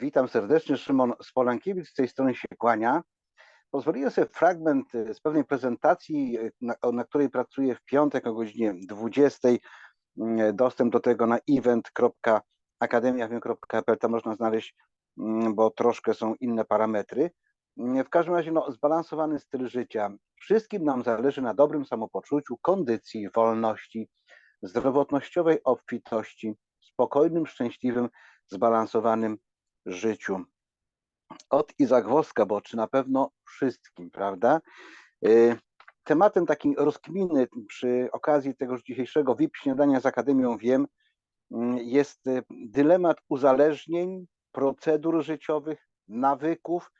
Witam serdecznie, Szymon Spolankiewicz z tej strony się kłania. Pozwoliłem sobie fragment y, z pewnej prezentacji, y, na, na której pracuję w piątek o godzinie 20. Y, dostęp do tego na event.akademia.pl, tam można znaleźć, mm, bo troszkę są inne parametry. W każdym razie no, zbalansowany styl życia. Wszystkim nam zależy na dobrym samopoczuciu, kondycji, wolności, zdrowotnościowej obfitości, spokojnym, szczęśliwym, zbalansowanym życiu. Od i zagwozdka, bo czy na pewno wszystkim, prawda? Y, tematem takim rozkminy przy okazji tego dzisiejszego VIP śniadania z Akademią Wiem mm, jest y, dylemat uzależnień, procedur życiowych, nawyków,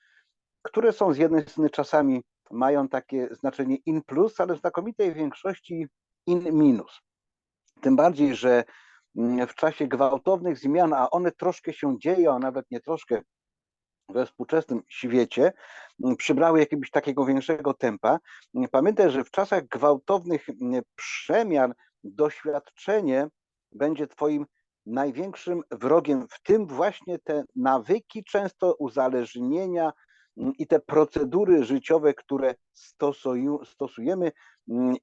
które są z jednej strony czasami mają takie znaczenie in plus, ale w znakomitej większości in minus. Tym bardziej, że w czasie gwałtownych zmian, a one troszkę się dzieją, a nawet nie troszkę, we współczesnym świecie mm, przybrały jakiegoś takiego większego tempa. Pamiętaj, że w czasach gwałtownych mm, przemian doświadczenie będzie Twoim największym wrogiem, w tym właśnie te nawyki, często uzależnienia mm, i te procedury życiowe, które stosujemy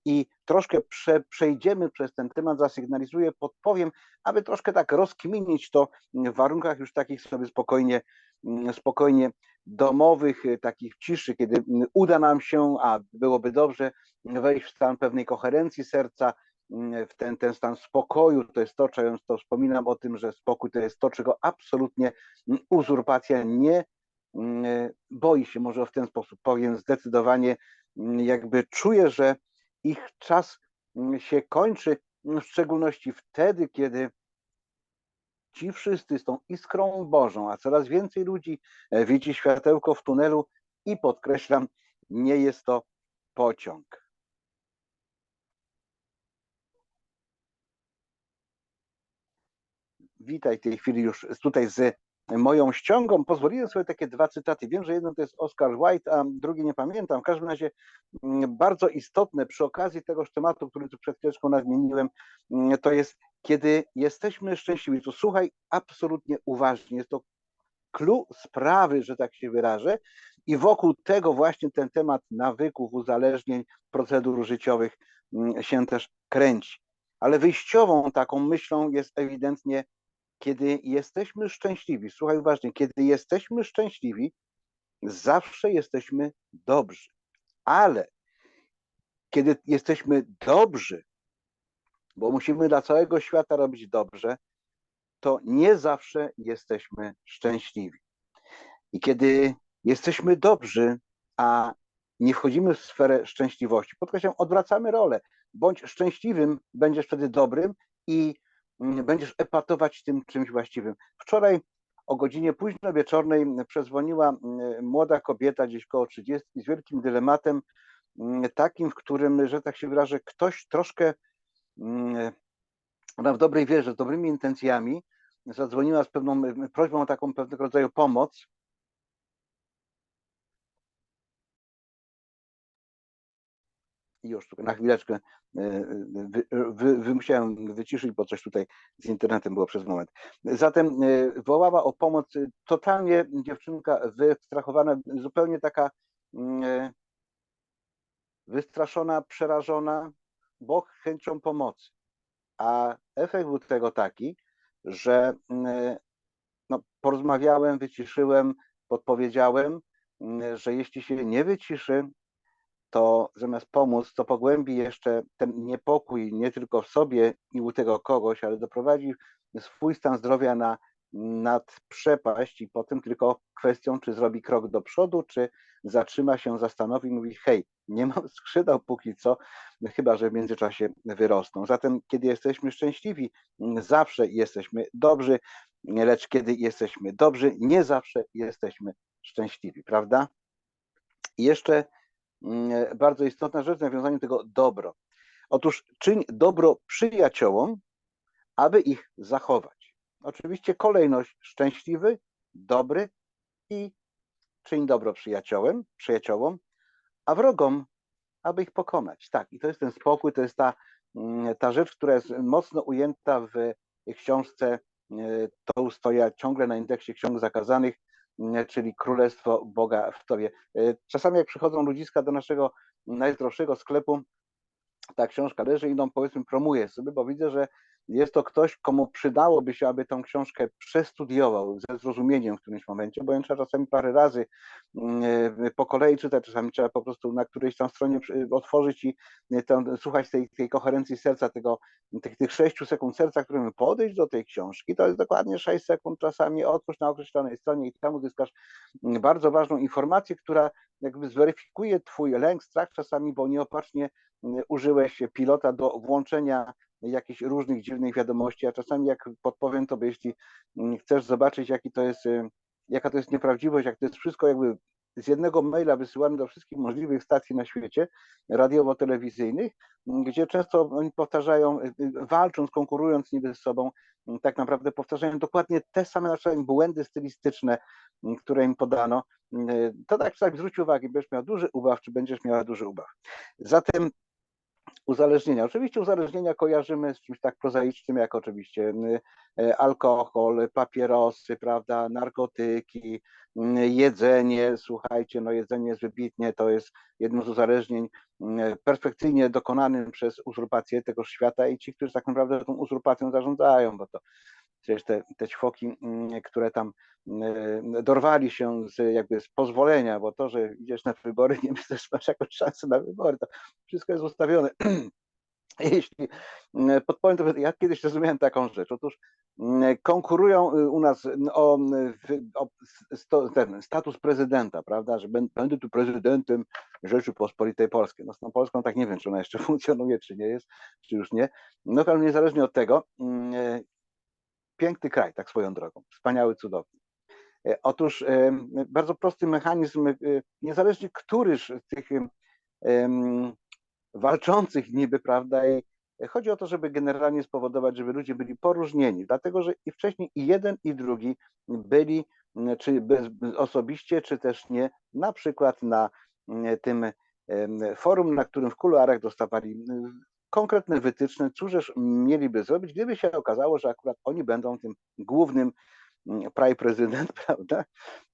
i troszkę prze, przejdziemy przez ten temat, zasygnalizuję, podpowiem, aby troszkę tak rozkminić to w warunkach już takich sobie spokojnie Mm, spokojnie domowych, y, takich ciszy, kiedy mm, uda nam się, a byłoby dobrze, wejść w stan pewnej koherencji serca, mm, w ten, ten stan spokoju, to jest to, często wspominam o tym, że spokój to jest to, czego absolutnie uzurpacja nie boi się, może w ten sposób powiem, zdecydowanie jakby czuje, że ich czas się kończy, w szczególności wtedy, kiedy ci wszyscy z tą iskrą Bożą, a coraz więcej ludzi e, widzi światełko w tunelu i podkreślam, nie jest to pociąg. Witaj w tej chwili już tutaj z moją ściągą. Pozwoliłem sobie takie dwa cytaty. Wiem, że jeden to jest Oscar White, a drugi nie pamiętam. W każdym razie mm, bardzo istotne przy okazji tegoż tematu, który tu przed chwileczką nadmieniłem, mm, to jest kiedy jesteśmy szczęśliwi, to słuchaj absolutnie uważnie. Jest to clue sprawy, że tak się wyrażę, i wokół tego właśnie ten temat nawyków, uzależnień, procedur życiowych mm, się też kręci. Ale wyjściową taką myślą jest ewidentnie, kiedy jesteśmy szczęśliwi, słuchaj uważnie, kiedy jesteśmy szczęśliwi, zawsze jesteśmy dobrzy. Ale kiedy jesteśmy dobrzy, bo musimy dla całego świata robić dobrze, to nie zawsze jesteśmy szczęśliwi. I kiedy jesteśmy dobrzy, a nie wchodzimy w sferę szczęśliwości, podkreślam, odwracamy rolę. Bądź szczęśliwym, będziesz wtedy dobrym i będziesz epatować tym czymś właściwym. Wczoraj o godzinie późno wieczornej przezwoniła mm, młoda kobieta, gdzieś koło 30, z wielkim dylematem, mm, takim, w którym, że tak się wyrażę, ktoś troszkę Mm, ona w dobrej wierze, z dobrymi intencjami zadzwoniła z pewną prośbą o taką pewnego rodzaju pomoc. I już na chwileczkę e, wy, wy, wy, musiałem wyciszyć, bo coś tutaj z internetem było przez moment. Zatem e, wołała o pomoc totalnie dziewczynka wystrachowana, zupełnie taka mm, e, wystraszona, przerażona, Bóg chęcią pomocy. A efekt był tego taki, że mm, no, porozmawiałem, wyciszyłem, podpowiedziałem, mm, że jeśli się nie wyciszy, to zamiast pomóc, to pogłębi jeszcze ten niepokój nie tylko w sobie i u tego kogoś, ale doprowadzi swój stan zdrowia na nad przepaść i potem tylko kwestią, czy zrobi krok do przodu, czy zatrzyma się, zastanowi i mówi, hej, nie mam skrzydeł póki co, chyba że w międzyczasie wyrosną. Zatem, kiedy jesteśmy szczęśliwi, zawsze jesteśmy dobrzy, lecz kiedy jesteśmy dobrzy, nie zawsze jesteśmy szczęśliwi, prawda? I jeszcze bardzo istotna rzecz w nawiązaniu tego dobro. Otóż czyń dobro przyjaciołom, aby ich zachować. Oczywiście kolejność szczęśliwy, dobry i czyń dobro przyjaciołem, przyjaciołom, a wrogom, aby ich pokonać. Tak, i to jest ten spokój, to jest ta, mm, ta rzecz, która jest mocno ujęta w książce Tołstoja ciągle na indeksie ksiąg zakazanych, czyli Królestwo Boga w Tobie. Czasami jak przychodzą ludziska do naszego najzdrowszego sklepu, ta książka leży i ją powiedzmy promuję sobie, bo widzę, że jest to ktoś, komu przydałoby się, aby tą książkę przestudiował ze zrozumieniem w którymś momencie, bo ją trzeba czasami parę razy mm, po kolei czytać, czasami trzeba po prostu na którejś tam stronie otworzyć i tam, słuchać tej, tej koherencji serca, tego, tych, tych 6 sekund serca, którym podejść do tej książki, to jest dokładnie 6 sekund czasami, otwórz na określonej stronie i tam uzyskasz bardzo ważną informację, która jakby zweryfikuje twój lęk, strach czasami, bo nieopatrznie użyłeś pilota do włączenia jakichś różnych dziwnych wiadomości, a czasami jak podpowiem tobie, jeśli mm, chcesz zobaczyć, jaki to jest, y, jaka to jest nieprawdziwość, jak to jest wszystko jakby z jednego maila wysyłane do wszystkich możliwych stacji na świecie, radiowo-telewizyjnych, mm, gdzie często oni powtarzają, y, y, walcząc, konkurując niby z sobą, mm, tak naprawdę powtarzają dokładnie te same na przykład błędy stylistyczne, które im podano. To tak czasami zwróć uwagę, będziesz miał duży ubaw, czy będziesz miała duży ubaw. Zatem uzależnienia. Oczywiście uzależnienia kojarzymy z czymś tak prozaicznym jak oczywiście e, alkohol, papierosy, prawda, narkotyki, jedzenie. Słuchajcie, no jedzenie jest wybitnie, to jest jedno z uzależnień perfekcyjnie dokonanym przez uzurpację tego świata i ci, którzy tak naprawdę tą uzurpacją zarządzają, bo to przecież te, te ćwoki, które tam dorwali się z, jakby z pozwolenia, bo to, że idziesz na wybory, nie myślę, że masz jakąś szansę na wybory, to wszystko jest ustawione. Jeśli podpowiem, to ja kiedyś rozumiałem taką rzecz. Otóż konkurują y, u nas o, o ten status prezydenta, prawda, że będę tu prezydentem Rzeczypospolitej Polskiej. No z tą Polską tak nie wiem, czy ona jeszcze funkcjonuje, czy nie jest, czy już nie. No ale niezależnie od tego, piękny kraj, tak swoją drogą, wspaniały, cudowny. E, otóż e, bardzo prosty mechanizm, e, niezależnie któryż z tych walczących niby, prawda, i chodzi o to, żeby generalnie spowodować, żeby ludzie byli poróżnieni, dlatego że i wcześniej i jeden i drugi byli, czy bez, osobiście, czy też nie, na przykład na tym forum, na którym w kuluarach dostawali konkretne wytyczne, cóżeż mieliby zrobić, gdyby się okazało, że akurat oni będą tym głównym Mm, praj prezydent, prawda?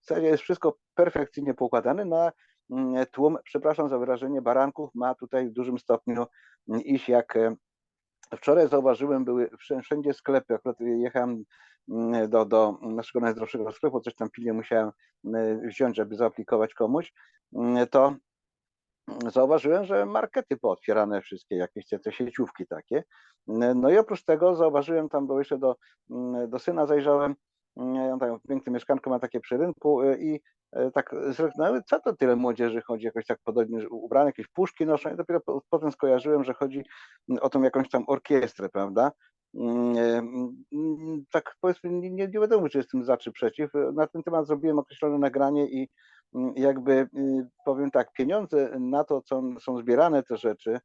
W zasadzie jest wszystko perfekcyjnie poukładane, no mm, tłum, przepraszam za wyrażenie, baranków ma tutaj w dużym stopniu mm, iść jak e, wczoraj zauważyłem, były wszędzie sklepy, akurat jechałem do, do naszego najzdrowszego sklepu, coś tam pilnie musiałem wziąć, żeby zaaplikować komuś, to zauważyłem, że markety pootwierane wszystkie, jakieś te sieciówki takie. No i oprócz tego zauważyłem tam, bo jeszcze do, do syna zajrzałem, ja tam piękne mieszkanko ma takie przy rynku y, i y, tak zrezygnowały, co to tyle młodzieży chodzi, jakoś tak podobnie ubrane, jakieś puszki noszą i dopiero potem skojarzyłem, że chodzi o tą jakąś tam orkiestrę, prawda? Y, tak powiedzmy, nie, nie wiadomo, czy jestem za czy przeciw. Na ten temat zrobiłem określone nagranie i jakby powiem tak, pieniądze na to, co są zbierane te rzeczy,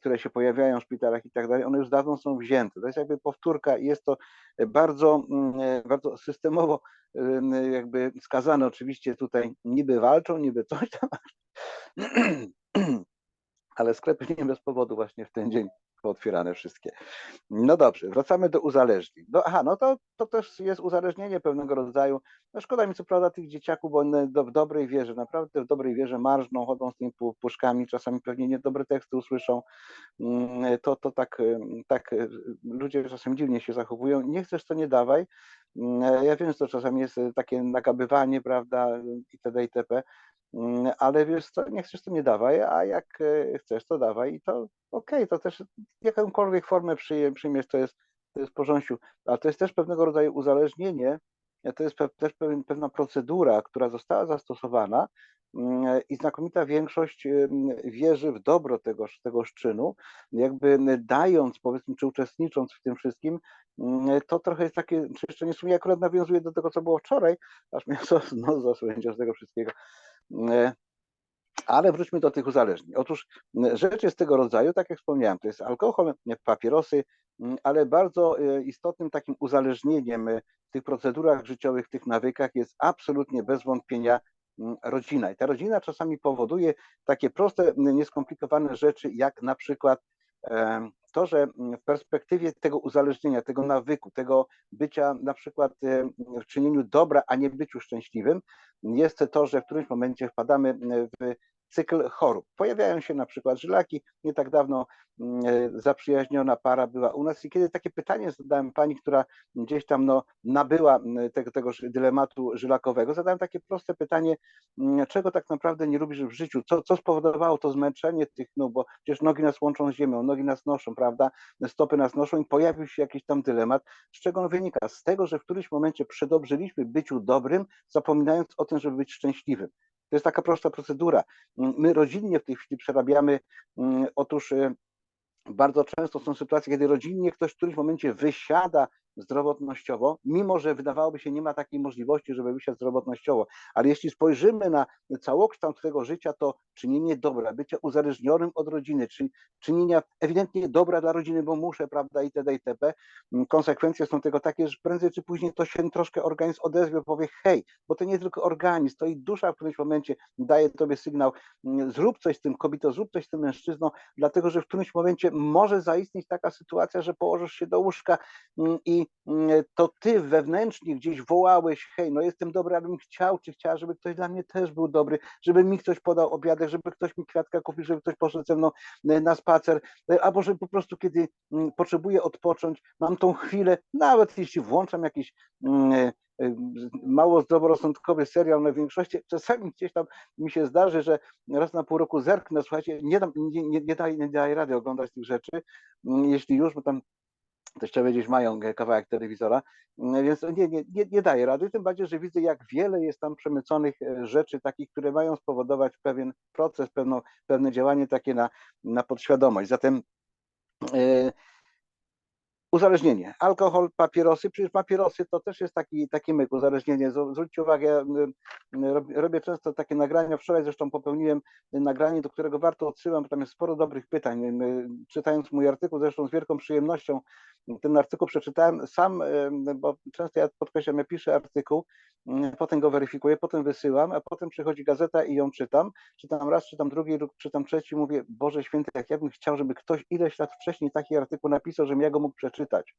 które się pojawiają w szpitalach i tak dalej, one już dawno są wzięte. To jest jakby powtórka i jest to bardzo, mm, e, bardzo systemowo jakby skazane. Oczywiście tutaj niby walczą, niby coś tam, ale sklepy nie bez powodu właśnie w ten dzień otwierane wszystkie. No dobrze, wracamy do uzależnień. No, aha, no to, to też jest uzależnienie pewnego rodzaju. No szkoda mi co prawda tych dzieciaków, bo one do, w dobrej wierze, naprawdę w dobrej wierze marżną, chodzą z tymi puszkami, czasami pewnie niedobre teksty usłyszą. Mm, to, to tak, tak ludzie czasem dziwnie się zachowują. Nie chcesz, to nie dawaj. Mm, ja wiem, że to czasami jest takie nagabywanie, prawda, itd., itp., mm, ale wiesz co, nie chcesz, to nie dawaj, a jak e, chcesz, to dawaj i to okej, okay, to też jakąkolwiek formę przyjmiesz, to jest, to jest w porządku, ale to jest też pewnego rodzaju uzależnienie, to jest też pewna procedura, która została zastosowana mm, i znakomita większość wierzy w dobro tego, tego jakby dając, powiedzmy, czy uczestnicząc w tym wszystkim, mm, to trochę jest takie, czy jeszcze nie sumie akurat nawiązuje do tego, co było wczoraj, aż mnie no, z tego wszystkiego. Mm, ale wróćmy do tych uzależnień. Otóż rzeczy z tego rodzaju, tak jak wspomniałem, to jest alkohol, papierosy, ale bardzo e, istotnym takim uzależnieniem w tych procedurach życiowych, w tych nawykach jest absolutnie bez wątpienia rodzina. I ta rodzina czasami powoduje takie proste, nieskomplikowane rzeczy, jak na przykład to, że mm, w perspektywie tego uzależnienia, tego nawyku, tego bycia na przykład e, w czynieniu dobra, a nie byciu szczęśliwym, jest to, że w którymś momencie wpadamy e, w cykl chorób. Pojawiają się na przykład żylaki. Nie tak dawno mm, e, zaprzyjaźniona para była u nas i kiedy takie pytanie zadałem pani, która gdzieś tam no, nabyła mm, tego, tegoż dylematu żylakowego, zadałem takie proste pytanie, mm, czego tak naprawdę nie lubisz w życiu? Co, co spowodowało to zmęczenie tych nóg, bo przecież nogi nas łączą z ziemią, nogi nas noszą, prawda? Stopy nas noszą i pojawił się jakiś tam dylemat. Z czego on wynika? Z tego, że w którymś momencie przedobrzyliśmy byciu dobrym, zapominając o tym, żeby być szczęśliwym. To jest taka prosta procedura. My rodzinnie w tej chwili przerabiamy, mm, otóż y, bardzo często są sytuacje, kiedy rodzinnie ktoś w którymś momencie wysiada zdrowotnościowo, mimo że wydawałoby się nie ma takiej możliwości, żeby wysiać zdrowotnościowo, ale jeśli spojrzymy na całokształt tego życia, to czynienie dobra, bycie uzależnionym od rodziny, czy czynienia ewidentnie dobra dla rodziny, bo muszę, prawda, itd., itp., konsekwencje są tego takie, że prędzej czy później to się troszkę organizm odezwie, powie hej, bo to nie tylko organizm, to i dusza w którymś momencie daje tobie sygnał, zrób coś z tym kobietą, zrób coś z tym mężczyzną, dlatego, że w którymś momencie może zaistnieć taka sytuacja, że położysz się do łóżka i Mm, to ty wewnętrznie gdzieś wołałeś, hej, no jestem dobry, ale bym chciał, czy chciała, żeby ktoś dla mnie też był dobry, żeby mi ktoś podał obiadek, żeby ktoś mi kwiatka kupił, żeby ktoś poszedł ze mną e, na spacer, e, albo że po prostu kiedy mm, potrzebuję odpocząć, mam tą chwilę, nawet jeśli włączam jakiś mm, e, mało zdroworozsądkowy serial na większości, czasami gdzieś tam mi się zdarzy, że raz na pół roku zerknę, słuchajcie, nie, dam, nie, nie, nie, nie rady oglądać tych rzeczy, jeśli już, bo tam teściowie gdzieś mają kawałek telewizora, mm, więc nie, nie, nie, daje rady, tym bardziej, że widzę, jak wiele jest tam przemyconych e, rzeczy takich, które mają spowodować pewien proces, pewną, pewne działanie takie na, na podświadomość. Zatem yy, Uzależnienie. Alkohol, papierosy, przecież papierosy to też jest taki, taki myk, uzależnienie. Zwróćcie uwagę, robię często takie nagrania. Wczoraj zresztą popełniłem nagranie, do którego warto odsyłam, bo tam jest sporo dobrych pytań. Czytając mój artykuł, zresztą z wielką przyjemnością ten artykuł przeczytałem sam, bo często ja podkreślam, ja piszę artykuł, potem go weryfikuję, potem wysyłam, a potem przychodzi gazeta i ją czytam. Czytam raz, czytam drugi, czytam trzeci, mówię, Boże Święty, jak ja bym chciał, żeby ktoś ileś lat wcześniej taki artykuł napisał, żebym ja go mógł przeczytać czytać.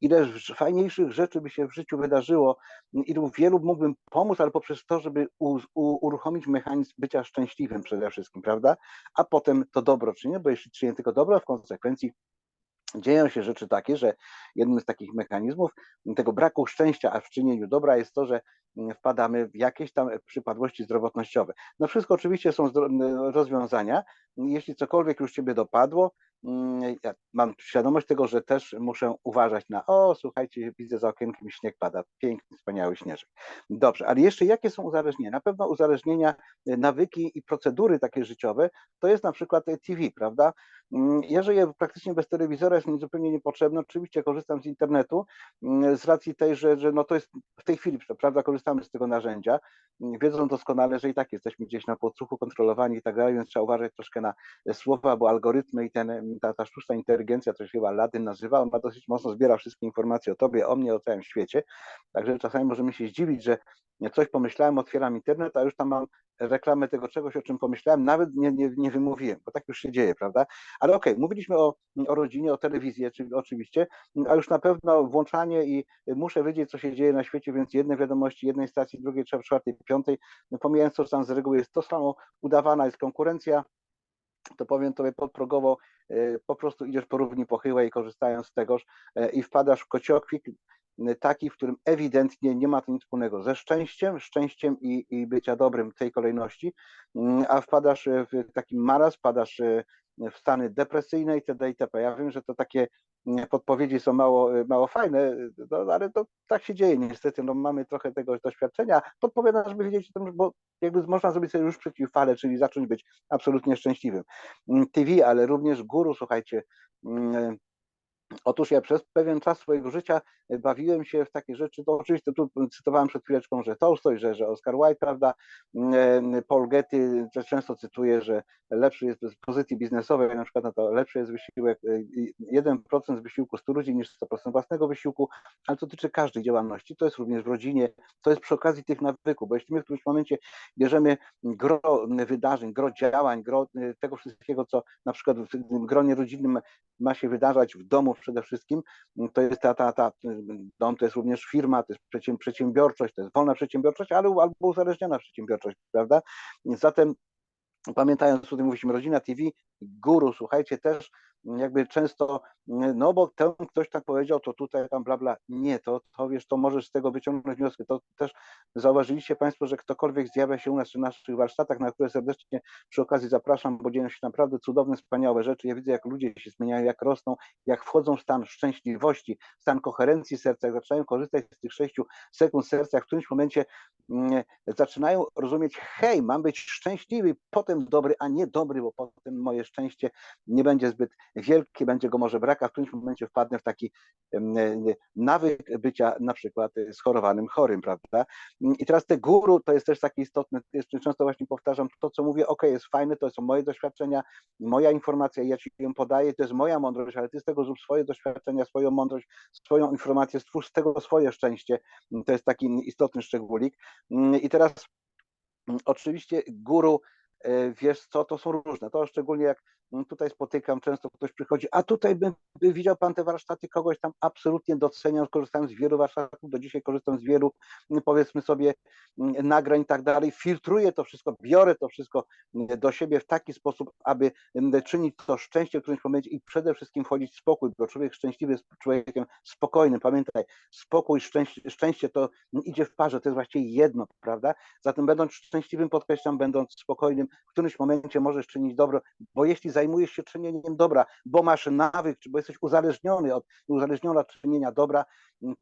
Ileż fajniejszych rzeczy by się w życiu wydarzyło, ilu wielu mógłbym pomóc, ale poprzez to, żeby u, u, uruchomić mechanizm bycia szczęśliwym przede wszystkim, prawda? A potem to dobro czynię, bo jeśli czynię tylko dobro, w konsekwencji dzieją się rzeczy takie, że jednym z takich mechanizmów tego braku szczęścia, a w czynieniu dobra jest to, że wpadamy w jakieś tam przypadłości zdrowotnościowe. No wszystko oczywiście są rozwiązania. Jeśli cokolwiek już Ciebie dopadło, ja mam świadomość tego, że też muszę uważać na, o słuchajcie, widzę za okienkiem śnieg pada, piękny, wspaniały śnieżek. Dobrze, ale jeszcze jakie są uzależnienia? Na pewno uzależnienia, y, nawyki i procedury takie życiowe, to jest na przykład TV, prawda? Mm, ja żyję praktycznie bez telewizora, jest mi zupełnie niepotrzebny. Oczywiście korzystam z internetu mm, z racji tej, że, że no to jest w tej chwili, prawda, korzystamy z tego narzędzia, wiedzą doskonale, że i tak jesteśmy gdzieś na podsłuchu kontrolowani i tak dalej, więc trzeba uważać troszkę na słowa, bo algorytmy i ten ta, ta sztuczna inteligencja, to się chyba Ladyn nazywa, ona dosyć mocno zbiera wszystkie informacje o tobie, o mnie, o całym świecie. Także czasami możemy się zdziwić, że coś pomyślałem, otwieram internet, a już tam mam reklamę tego czegoś, o czym pomyślałem, nawet nie, nie, nie wymówiłem, bo tak już się dzieje, prawda? Ale okej, okay, mówiliśmy o, o rodzinie, o telewizji oczywiście, a już na pewno włączanie i muszę wiedzieć, co się dzieje na świecie, więc jedne wiadomości, jednej stacji, drugiej, czwartej, piątej, pomijając to, że tam z reguły jest to samo, udawana jest konkurencja, to powiem tobie podprogowo, e, po prostu idziesz po równi pochyłej, korzystając z tegoż e, i wpadasz w kociokwik taki, w którym ewidentnie nie ma to nic wspólnego ze szczęściem, szczęściem i, i bycia dobrym w tej kolejności, mm, a wpadasz w taki maraz, wpadasz e, w stany depresyjne itd. itp. Ja wiem, że to takie mm, podpowiedzi są mało, mało fajne, no, ale to tak się dzieje niestety, no, mamy trochę tego doświadczenia. Podpowiadam, żeby wiedzieć o tym, bo jakby można zrobić sobie już przeciwfale, czyli zacząć być absolutnie szczęśliwym. Mm, TV, ale również guru, słuchajcie, Otóż ja przez pewien czas swojego życia e, bawiłem się w takie rzeczy, to oczywiście tu cytowałem przed chwileczką, że Tolstoj, że, że Oscar Wilde, prawda, mm, e, Paul Getty często cytuje, że lepszy jest z pozycji biznesowej, na przykład no to lepszy jest wysiłek, 1% e, z wysiłku 100 ludzi niż 100% własnego wysiłku, ale to dotyczy każdej działalności, to jest również w rodzinie, to jest przy okazji tych nawyków, bo jeśli my w którymś momencie bierzemy gro wydarzeń, gro działań, gro tego wszystkiego, co na przykład w gronie rodzinnym ma się wydarzać w domu przede wszystkim, to jest ta, ta, ta dom to jest również firma, to jest przedsiębiorczość, to jest wolna przedsiębiorczość, ale albo uzależniona przedsiębiorczość, prawda? Zatem pamiętając, tutaj mówiliśmy Rodzina TV, Guru, słuchajcie, też jakby często, no bo ten ktoś tak powiedział, to tutaj tam bla bla. Nie, to, to wiesz, to możesz z tego wyciągnąć wnioski. To też zauważyliście Państwo, że ktokolwiek zjawia się u nas w naszych warsztatach, na które serdecznie przy okazji zapraszam, bo dzieją się naprawdę cudowne, wspaniałe rzeczy. Ja widzę, jak ludzie się zmieniają, jak rosną, jak wchodzą w stan szczęśliwości, stan koherencji serca, jak zaczynają korzystać z tych sześciu sekund serca, jak w którymś momencie mm, zaczynają rozumieć, hej, mam być szczęśliwy, potem dobry, a nie dobry, bo potem moje szczęście nie będzie zbyt wielkie, będzie go może brak, a w którymś momencie wpadnę w taki nawyk bycia na przykład schorowanym, chorym, prawda? I teraz te guru to jest też takie istotne, jeszcze często właśnie powtarzam, to co mówię, ok, jest fajne, to są moje doświadczenia, moja informacja, ja ci ją podaję, to jest moja mądrość, ale ty z tego zrób swoje doświadczenia, swoją mądrość, swoją informację, stwórz z tego swoje szczęście, to jest taki istotny szczególik. I teraz oczywiście guru E, wiesz co, to są różne. To szczególnie jak mm, tutaj spotykam, często ktoś przychodzi, a tutaj by, by widział pan te warsztaty, kogoś tam absolutnie doceniam, korzystałem z wielu warsztatów, do dzisiaj korzystam z wielu, mm, powiedzmy sobie, mm, nagrań i tak dalej, filtruję to wszystko, biorę to wszystko do siebie w taki sposób, aby czynić to szczęście w którymś momencie i przede wszystkim wchodzić w spokój, bo człowiek szczęśliwy jest człowiekiem spokojnym. Pamiętaj, spokój, szczęście, szczęście to idzie w parze, to jest właściwie jedno, prawda? Zatem będąc szczęśliwym, podkreślam, będąc spokojnym, w którymś momencie możesz czynić dobro, bo jeśli zajmujesz się czynieniem dobra, bo masz nawyk, czy bo jesteś uzależniony od uzależniona od czynienia dobra,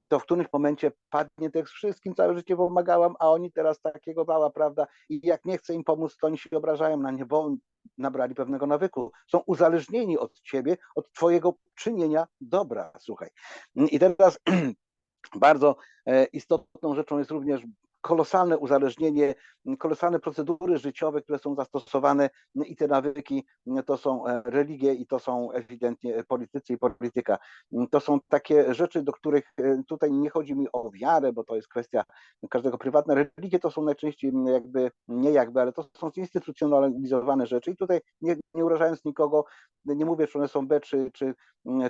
to w którymś momencie padnie tekst wszystkim całe życie pomagałam, a oni teraz takiego bała, prawda? I jak nie chcę im pomóc, to oni się obrażają na nie, bo nabrali pewnego nawyku. Są uzależnieni od ciebie, od twojego czynienia dobra, słuchaj. I teraz bardzo e, istotną rzeczą jest również kolosalne uzależnienie, kolosalne procedury życiowe, które są zastosowane i te nawyki to są e, religie i to są ewidentnie politycy i polityka. To są takie rzeczy, do których e, tutaj nie chodzi mi o wiarę, bo to jest kwestia każdego prywatna. Religie to są najczęściej jakby, nie jakby, ale to są zinstytucjonalizowane rzeczy i tutaj nie, nie urażając nikogo, nie mówię, czy one są B czy, czy,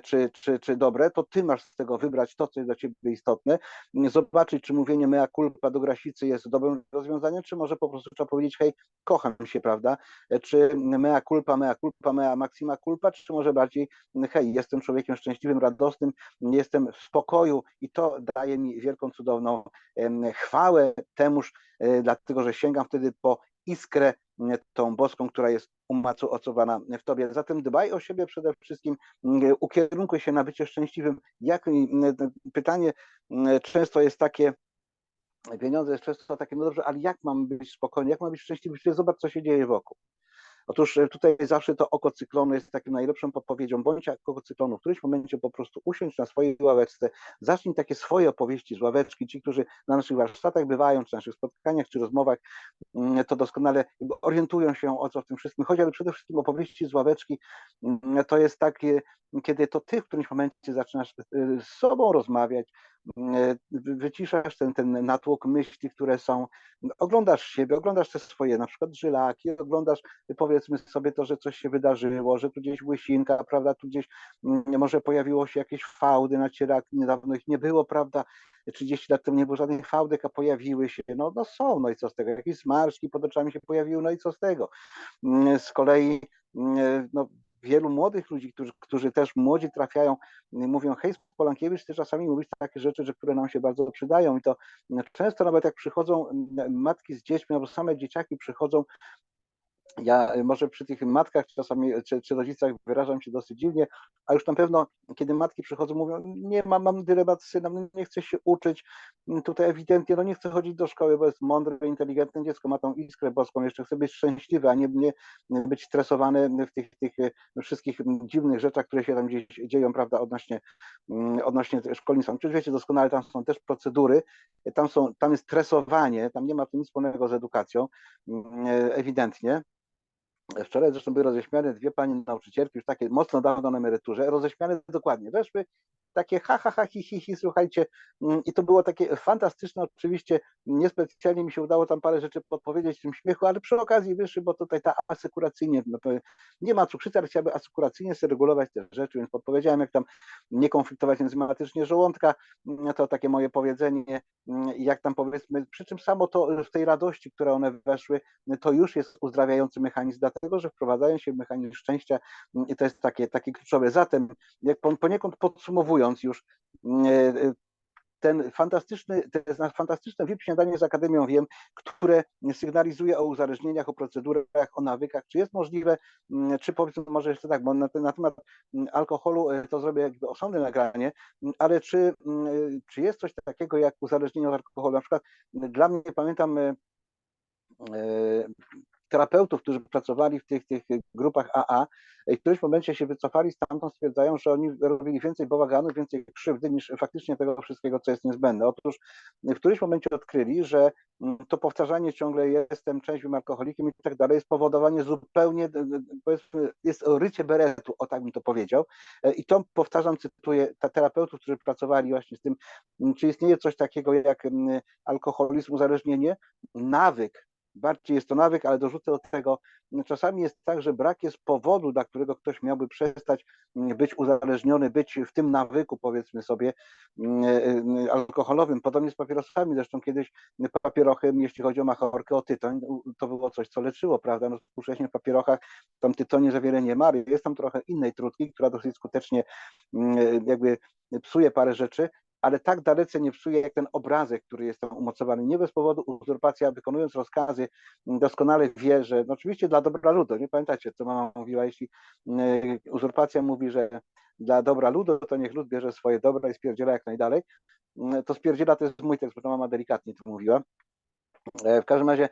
czy, czy, czy dobre, to ty masz z tego wybrać to, co jest dla ciebie istotne, zobaczyć, czy mówienie mea culpa do grasicy jest dobrym rozwiązaniem, czy może po prostu trzeba powiedzieć, hej, kocham się, prawda? Czy mea culpa, mea culpa, mea maxima culpa, czy może bardziej, hej, jestem człowiekiem szczęśliwym, radosnym, jestem w spokoju i to daje mi wielką, cudowną chwałę temuż, e, dlatego że sięgam wtedy po iskrę tą boską, która jest umocowana w tobie. Zatem dbaj o siebie przede wszystkim, ukierunkuj się na bycie szczęśliwym. Jak pytanie często jest takie, pieniądze jest często takie, no dobrze, ale jak mam być spokojny, jak mam być szczęśliwy, zobacz, co się dzieje wokół. Otóż e, tutaj zawsze to oko cyklonu jest taką najlepszą podpowiedzią. Bądź jak oko cyklonu, w którymś momencie po prostu usiądź na swojej ławeczce, zacznij takie swoje opowieści z ławeczki. Ci, którzy na naszych warsztatach bywają, czy naszych spotkaniach, czy rozmowach, mm, to doskonale orientują się o co w tym wszystkim chodzi, ale przede wszystkim opowieści z ławeczki mm, to jest takie, kiedy to ty w którymś momencie zaczynasz e, z sobą rozmawiać, wyciszasz ten, ten natłok myśli, które są, oglądasz siebie, oglądasz te swoje na przykład żylaki, oglądasz powiedzmy sobie to, że coś się wydarzyło, że tu gdzieś łysinka, prawda, tu gdzieś mm, może pojawiło się jakieś fałdy na cierak, niedawno ich nie było, prawda, 30 lat temu nie było żadnych fałdek, a pojawiły się, no, no są, no i co z tego, jakieś zmarszki pod oczami się pojawiły, no i co z tego. Mm, z kolei mm, no, wielu młodych ludzi, którzy, którzy też młodzi trafiają, mówią, hej, Polankiewicz, ty czasami mówisz takie rzeczy, że które nam się bardzo przydają. I to często nawet jak przychodzą matki z dziećmi albo same dzieciaki przychodzą ja y, może przy tych matkach czasami czy, czy rodzicach wyrażam się dosyć dziwnie, a już na pewno kiedy matki przychodzą, mówią, nie mam, mam dylemat z no nie chcę się uczyć, mm, tutaj ewidentnie, no nie chcę chodzić do szkoły, bo jest mądre, inteligentne dziecko, ma tą iskrę boską, jeszcze chce być szczęśliwe, a nie, nie być stresowany w tych, tych y, wszystkich dziwnych rzeczach, które się tam gdzieś dzieją, prawda, odnośnie, mm, odnośnie szkolnictwa. Przecież wiecie doskonale, tam są też procedury, tam, są, tam jest stresowanie, tam nie ma to nic wspólnego z edukacją, mm, ewidentnie. Wczoraj zresztą były roześmiane dwie pani nauczycielki, już takie mocno dawno na emeryturze, roześmiane dokładnie. Weszły takie ha, ha, ha, hi, hi, hi, słuchajcie, mm, i to było takie fantastyczne, oczywiście niespecjalnie mi się udało tam parę rzeczy podpowiedzieć w tym śmiechu, ale przy okazji wyszły, bo tutaj ta asykuracyjnie, no to nie ma cukrzycy, ale chciałaby asykuracyjnie sobie regulować te rzeczy, więc podpowiedziałem, jak tam nie konfliktować enzymatycznie żołądka, mm, to takie moje powiedzenie, mm, jak tam powiedzmy, przy czym samo to w tej radości, które one weszły, to już jest uzdrawiający mechanizm, dlatego, że wprowadzają się mechanizm szczęścia i to jest takie, takie kluczowe. Zatem, jak poniekąd podsumowując, już mm, e, e, ten fantastyczny, jest fantastyczne VIP śniadanie z Akademią Wiem, które sygnalizuje o uzależnieniach, o procedurach, o nawykach, czy jest możliwe, mm, czy powiedzmy może jeszcze tak, bo na, na temat mm, alkoholu e, to zrobię jakby osobne nagranie, ale czy, czy jest coś takiego jak uzależnienie od alkoholu? Na przykład dla mnie pamiętam terapeutów, którzy pracowali w tych, tych grupach AA w którymś momencie się wycofali stamtąd, stwierdzają, że oni robili więcej bałaganu, więcej krzywdy niż faktycznie tego wszystkiego, co jest niezbędne. Otóż w którymś momencie odkryli, że mm, to powtarzanie ciągle jestem trzeźwym alkoholikiem i tak dalej jest powodowanie zupełnie, powiedzmy, jest rycie beretu, o tak mi to powiedział. E, I to powtarzam, cytuję terapeutów, którzy pracowali właśnie z tym, czy istnieje coś takiego jak alkoholizm, uzależnienie, nawyk, bardziej jest to nawyk, ale dorzucę do tego, no, czasami jest tak, że brak jest powodu, dla którego ktoś miałby przestać mm, być uzależniony, być w tym nawyku, powiedzmy sobie, mm, e, e, alkoholowym. Podobnie z papierosami, zresztą kiedyś papierochy, jeśli chodzi o machorkę, o tytoń, to było coś, co leczyło, prawda? No, współcześnie w papierochach tam tytonie za wiele nie ma, jest tam trochę innej trutki, która dosyć skutecznie mm, e, jakby psuje parę rzeczy, ale tak dalece nie psuje jak ten obrazek, który jest tam umocowany. Nie bez powodu uzurpacja, wykonując rozkazy, doskonale wie, że no oczywiście dla dobra ludu, nie pamiętacie, co mama mówiła, jeśli y, uzurpacja mówi, że dla dobra ludu, to niech lud bierze swoje dobra i spierdziela jak najdalej, y, to spierdziela to jest mój tekst, bo to mama delikatnie to mówiła. E, w każdym razie, e,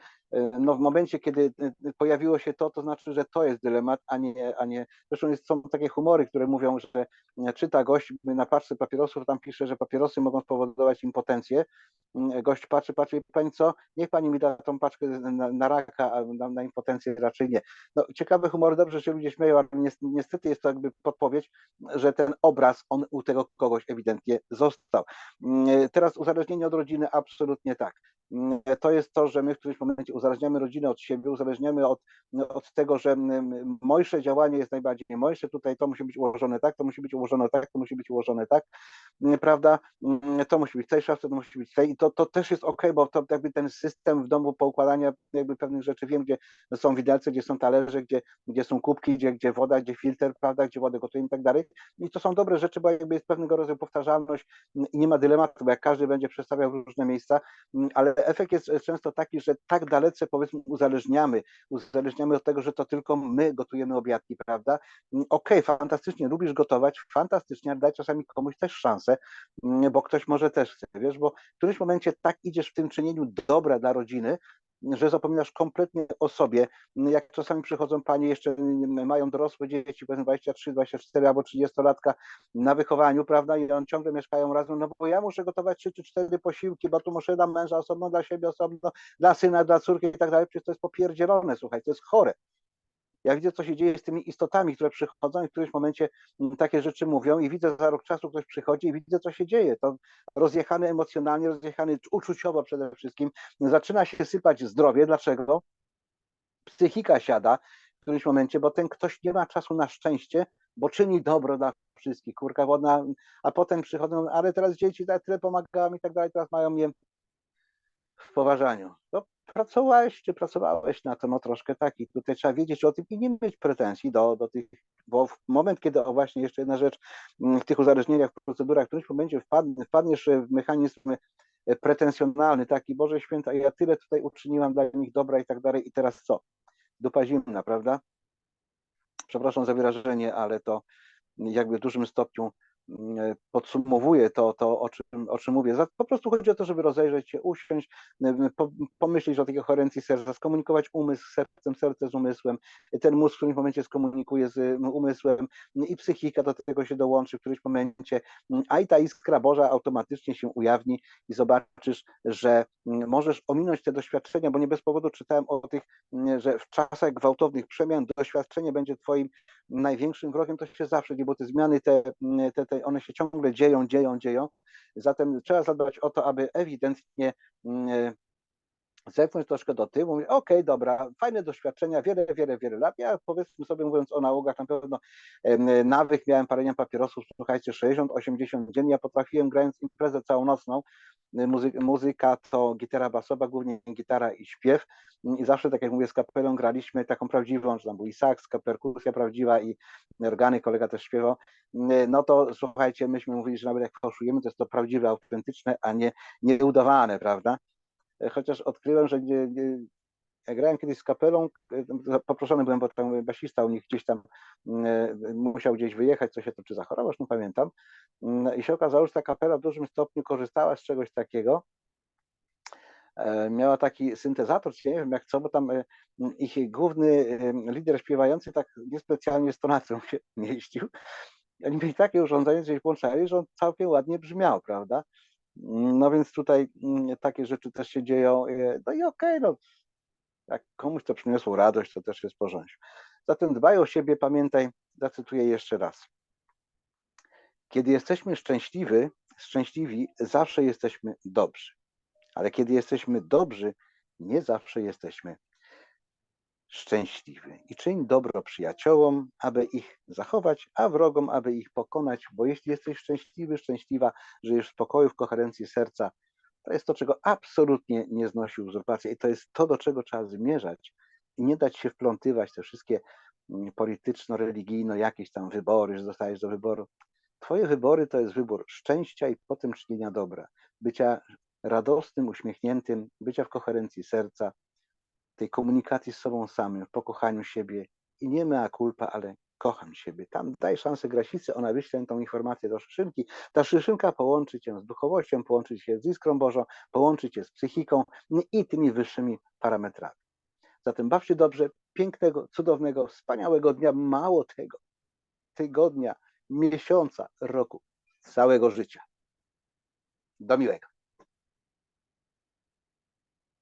no w momencie, kiedy e, pojawiło się to, to znaczy, że to jest dylemat, a nie, a nie. Zresztą są takie humory, które mówią, że czyta gość na paczce papierosów, tam pisze, że papierosy mogą spowodować impotencję. Gość patrzy, patrzy, pani co, niech pani mi da tą paczkę na, na raka, a na, na, impotencję raczej nie. No ciekawy humor, dobrze, się ludzie śmieją, ale niestety jest to jakby podpowiedź, że ten obraz, on u tego kogoś ewidentnie został. Teraz uzależnienie od rodziny, absolutnie tak to jest to, że my w którymś momencie uzależniamy rodzinę od siebie, uzależniamy od, od tego, że mojsze działanie jest najbardziej mojsze, tutaj to musi być ułożone tak, to musi być ułożone tak, to musi być ułożone tak, mm, prawda, mm, to musi być tej szafce, to musi być tej i to, to też jest ok, bo to jakby ten system w domu poukładania jakby pewnych rzeczy, wiem, gdzie są widelce, gdzie są talerze, gdzie, gdzie są kubki, gdzie, gdzie woda, gdzie filtr, prawda, gdzie wodę gotujemy i tak dalej. I to są dobre rzeczy, bo jakby jest pewnego rodzaju powtarzalność i nie ma dylematu, bo jak każdy będzie przestawiał różne miejsca, ale efekt jest często taki, że tak dalece powiedzmy uzależniamy, uzależniamy od tego, że to tylko my gotujemy obiadki, prawda? Mm, okej, okay, fantastycznie, lubisz gotować, fantastycznie, ale daj czasami komuś też szansę, mm, bo ktoś może też chce, wiesz, bo w którymś momencie tak idziesz w tym czynieniu dobra dla rodziny, że zapominasz kompletnie o sobie. Jak czasami przychodzą panie, jeszcze mają dorosłe dzieci, powiedzmy 23, 24 albo 30-latka na wychowaniu, prawda, i on ciągle mieszkają razem, no bo ja muszę gotować 3 czy 4 posiłki, bo tu muszę dla męża osobno, dla siebie osobno, dla syna, dla córki i tak dalej, przecież to jest popierdzielone, słuchaj, to jest chore. Ja widzę, co się dzieje z tymi istotami, które przychodzą i w którymś momencie mm, takie rzeczy mówią i widzę za rok czasu ktoś przychodzi i widzę, co się dzieje. To rozjechany emocjonalnie, rozjechany uczuciowo przede wszystkim. Zaczyna się sypać zdrowie. Dlaczego? Psychika siada w którymś momencie, bo ten ktoś nie ma czasu na szczęście, bo czyni dobro dla wszystkich, kurka wodna, a potem przychodzą, ale teraz dzieci tyle pomagałem i tak dalej, teraz mają mnie w poważaniu. To pracowałeś, czy pracowałeś na to, no troszkę tak i tutaj trzeba wiedzieć o tym i nie mieć pretensji do, do tych, bo w moment, kiedy, o właśnie jeszcze jedna rzecz, mm, w tych uzależnieniach, w procedurach, w którymś momencie wpadnie, wpadniesz w mechanizm e, pretensjonalny, taki, Boże Święta, ja tyle tutaj uczyniłam dla nich dobra i tak dalej i teraz co? dupa zimna, prawda? Przepraszam za wyrażenie, ale to jakby w dużym stopniu podsumowuje to, to o, czym, o czym mówię. Po prostu chodzi o to, żeby rozejrzeć się, usiąść, pomyśleć o tej koherencji serca, skomunikować umysł z sercem, serce z umysłem, ten mózg w którymś momencie skomunikuje z umysłem i psychika do tego się dołączy w którymś momencie, a i ta iskra Boża automatycznie się ujawni i zobaczysz, że możesz ominąć te doświadczenia, bo nie bez powodu czytałem o tych, że w czasach gwałtownych przemian doświadczenie będzie twoim największym wrogiem, to się zawsze bo te zmiany, te, mm, te, te, one się ciągle dzieją, dzieją, dzieją. Zatem trzeba zadbać o to, aby ewidentnie zepchnąć troszkę do tyłu, mówić, okej, dobra, fajne doświadczenia, wiele, wiele, wiele lat. Ja powiedzmy sobie, mówiąc o nałogach, na pewno nawyk miałem palenia papierosów, słuchajcie, 60-80 dziennie, ja potrafiłem grając imprezę całonocną, y, muzy muzyka to gitara basowa, głównie gitara i śpiew i zawsze, tak jak mówię, z kapelą graliśmy taką prawdziwą, że tam był i saks, perkusja prawdziwa i organy, kolega też śpiewał, y, no to słuchajcie, myśmy mówili, że nawet jak fałszujemy, to jest to prawdziwe, autentyczne, a nie nieudawane, prawda? Chociaż odkryłem, że nie, nie, grałem kiedyś z kapelą, e, poproszony byłem, bo tam basista u nich gdzieś tam e, musiał gdzieś wyjechać, co się to czy zachorował, już nie pamiętam. No I się okazało, że ta kapela w dużym stopniu korzystała z czegoś takiego. E, Miała taki syntezator, czy nie wiem jak co, bo tam e, ich główny e, lider śpiewający tak niespecjalnie z tonacją się mieścił. Oni mieli takie urządzenie, że się włączali, że on całkiem ładnie brzmiał, prawda? No więc tutaj mm, takie rzeczy też się dzieją. e, No i okej, no, jak komuś to przyniosło radość, to też jest w porządku. Zatem dbaj o siebie, pamiętaj, zacytuję jeszcze raz. Kiedy jesteśmy szczęśliwi, szczęśliwi, zawsze jesteśmy dobrzy. Ale kiedy jesteśmy dobrzy, nie zawsze jesteśmy szczęśliwi. I czyń dobro przyjaciołom, aby ich zachować, a wrogom, aby ich pokonać, bo jeśli jesteś szczęśliwy, szczęśliwa, żyjesz w spokoju, w koherencji serca, to jest to, czego absolutnie nie znosi uzurpacja i to jest to, do czego trzeba zmierzać i nie dać się wplątywać te wszystkie mm, polityczno-religijno jakieś tam wybory, że zostajesz do wyboru. Twoje wybory to jest wybór szczęścia i potem czynienia dobra, bycia radosnym, uśmiechniętym, bycia w koherencji serca, tej komunikacji z sobą samym, w pokochaniu siebie i nie mea culpa, ale kocham siebie. Tam daj szansę grasicy, ona wyśle tą informację do szyszynki. Ta szyszynka połączy cię z duchowością, połączy cię z iskrą Bożą, połączy cię z psychiką i tymi wyższymi parametrami. Zatem baw się dobrze, pięknego, cudownego, wspaniałego dnia, mało tego, tygodnia, miesiąca, roku, całego życia. Do miłego.